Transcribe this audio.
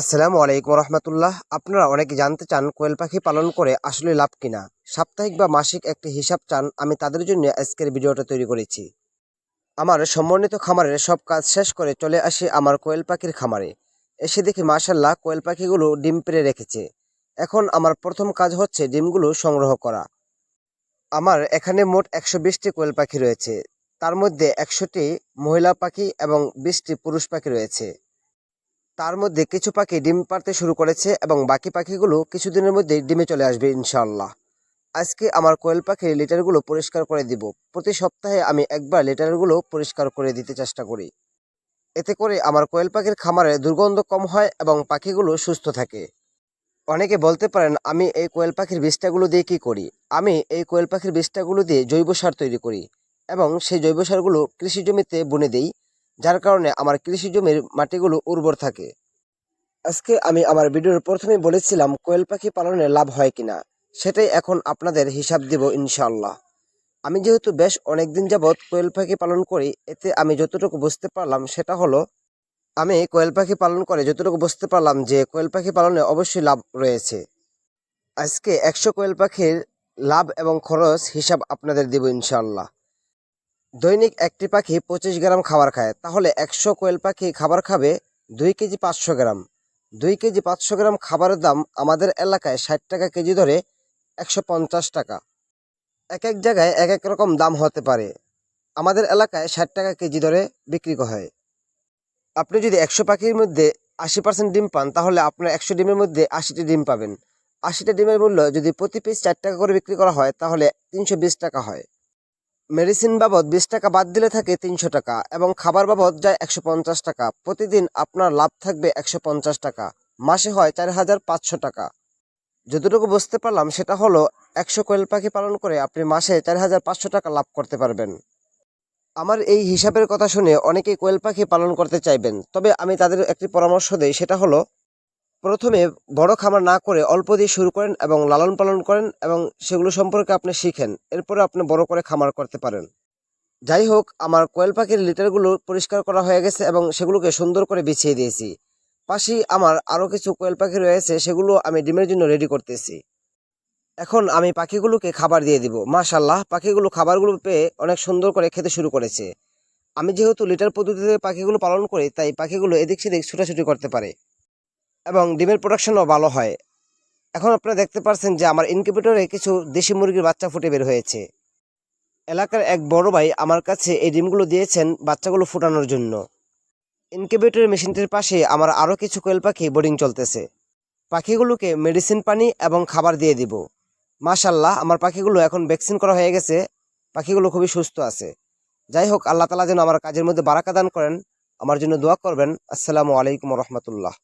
আসসালামু আলাইকুম রহমতুল্লাহ। আপনারা অনেকে জানতে চান কোয়েল পাখি পালন করে আসলে লাভ কিনা। সাপ্তাহিক বা মাসিক একটি হিসাব চান, আমি তাদের জন্য আজকের ভিডিওটা তৈরি করেছি। আমার সমন্বিত খামারের সব কাজ শেষ করে চলে আসি আমার কোয়েল পাখির খামারে। এসে দেখি মাশাল্লাহ কোয়েল পাখিগুলো ডিম পেড়ে রেখেছে। এখন আমার প্রথম কাজ হচ্ছে ডিমগুলো সংগ্রহ করা। আমার এখানে মোট একশো বিশটি কোয়েল পাখি রয়েছে। তার মধ্যে একশোটি মহিলা পাখি এবং বিশটি পুরুষ পাখি রয়েছে। তার মধ্যে কিছু পাখি ডিম পাড়তে শুরু করেছে এবং বাকি পাখিগুলো কিছুদিনের মধ্যে ডিমে চলে আসবে ইনশাল্লাহ আজকে আমার কোয়েল পাখির লিটারগুলো পরিষ্কার করে দিব। প্রতি সপ্তাহে আমি একবার লিটারগুলো পরিষ্কার করে দিতে চেষ্টা করি। এতে করে আমার কোয়েল পাখির খামারে দুর্গন্ধ কম হয় এবং পাখিগুলো সুস্থ থাকে। অনেকে বলতে পারেন, আমি এই কোয়েল পাখির বীজটাগুলো দিয়ে কি করি? আমি এই কোয়েল পাখির বীজটাগুলো দিয়ে জৈব সার তৈরি করি এবং সেই জৈব সারগুলো কৃষি জমিতে বুনে দেই। যার কারণে আমার কৃষি জমির মাটিগুলো উর্বর থাকে। আজকে আমি আমার ভিডিওর প্রথমে বলেছিলাম, কোয়েল পাখি পালনে লাভ হয় কিনা? সেটাই এখন আপনাদের হিসাব দিব ইনশাল্লাহ আমি যেহেতু বেশ অনেকদিন যাবৎ কোয়েল পাখি পালন করি, এতে আমি যতটুকু বুঝতে পারলাম সেটা হলো, আমি কোয়েল পাখি পালন করে যতটুকু বুঝতে পারলাম যে কোয়েল পাখি পালনে অবশ্যই লাভ রয়েছে। আজকে একশো কোয়েল পাখির লাভ এবং খরচ হিসাব আপনাদের দেব ইনশাআল্লাহ। দৈনিক একটি পাখি পঁচিশ গ্রাম খাবার খায়, তাহলে একশো কোয়েল পাখি খাবার খাবে দুই কেজি পাঁচশো গ্রাম। দুই কেজি পাঁচশো গ্রাম খাবারের দাম আমাদের এলাকায় ষাট টাকা কেজি ধরে একশো পঞ্চাশ টাকা। এক এক জায়গায় এক এক রকম দাম হতে পারে। আমাদের এলাকায় ষাট টাকা কেজি ধরে বিক্রি হয়। আপনি যদি একশো পাখির মধ্যে আশি পার্সেন্ট ডিম পান, তাহলে আপনার একশো ডিমের মধ্যে আশিটি ডিম পাবেন। আশিটা ডিমের মূল্য যদি প্রতি পিস চার টাকা করে বিক্রি করা হয়, তাহলে তিনশো বিশ টাকা হয়। মেডিসিন বাবদ বিশ টাকা বাদ দিলে থাকে তিনশো টাকা এবং খাবার বাবদ যায় একশো পঞ্চাশ টাকা। প্রতিদিন আপনার লাভ থাকবে একশো পঞ্চাশ টাকা। মাসে হয় চার হাজার পাঁচশো টাকা। যতটুকু বুঝতে পারলাম, সেটা হলো একশো কোয়েল পাখি পালন করে আপনি মাসে চার হাজার পাঁচশো টাকা লাভ করতে পারবেন। আমার এই হিসাবের কথা শুনে অনেকেই কোয়েল পাখি পালন করতে চাইবেন। তবে আমি তাদের একটি পরামর্শ দেই, সেটা হলো প্রথমে বড় খামার না করে অল্প দিয়ে শুরু করেন এবং লালন পালন করেন এবং সেগুলো সম্পর্কে আপনি শিখেন। এরপরে আপনি বড় করে খামার করতে পারেন। যাই হোক, আমার কোয়েল পাখির লিটারগুলো পরিষ্কার করা হয়ে গেছে এবং সেগুলোকে সুন্দর করে বিছিয়ে দিয়েছি। পাশেই আমার আরও কিছু কোয়েল পাখি রয়েছে, সেগুলো আমি ডিমের জন্য রেডি করতেছি। এখন আমি পাখিগুলোকে খাবার দিয়ে দিব। মাশাল্লাহ পাখিগুলো খাবারগুলো পেয়ে অনেক সুন্দর করে খেতে শুরু করেছে। আমি যেহেতু লিটার পদ্ধতিতে পাখিগুলো পালন করি, তাই পাখিগুলো এদিক সেদিক ছুটাছুটি করতে পারে। এবং ডিমের প্রোডাকশনও ভালো হয়। এখন আপনারা দেখতে পাচ্ছেন যে আমার ইনকিউবেটরে কিছু দেশি মুরগির বাচ্চা ফুটে বের হয়েছে। এলাকার এক বড় ভাই আমার কাছে এই ডিমগুলো দিয়েছেন বাচ্চাগুলো ফুটানোর জন্য। ইনকিউবেটর মেশিনটির পাশে আমার আরও কিছু কোয়েল পাখি বোর্ডিং চলতেছে। পাখিগুলোকে মেডিসিন পানি এবং খাবার দিয়ে দিব। মাশাল্লাহ আমার পাখিগুলো এখন ভ্যাকসিন করা হয়ে গেছে। পাখিগুলো খুবই সুস্থ আছে। যাই হোক, আল্লাহ তালা যেন আমার কাজের মধ্যে বারাকা দান করেন। আমার জন্য দোয়া করবেন। আসসালামু আলাইকুম রহমতুল্লাহ।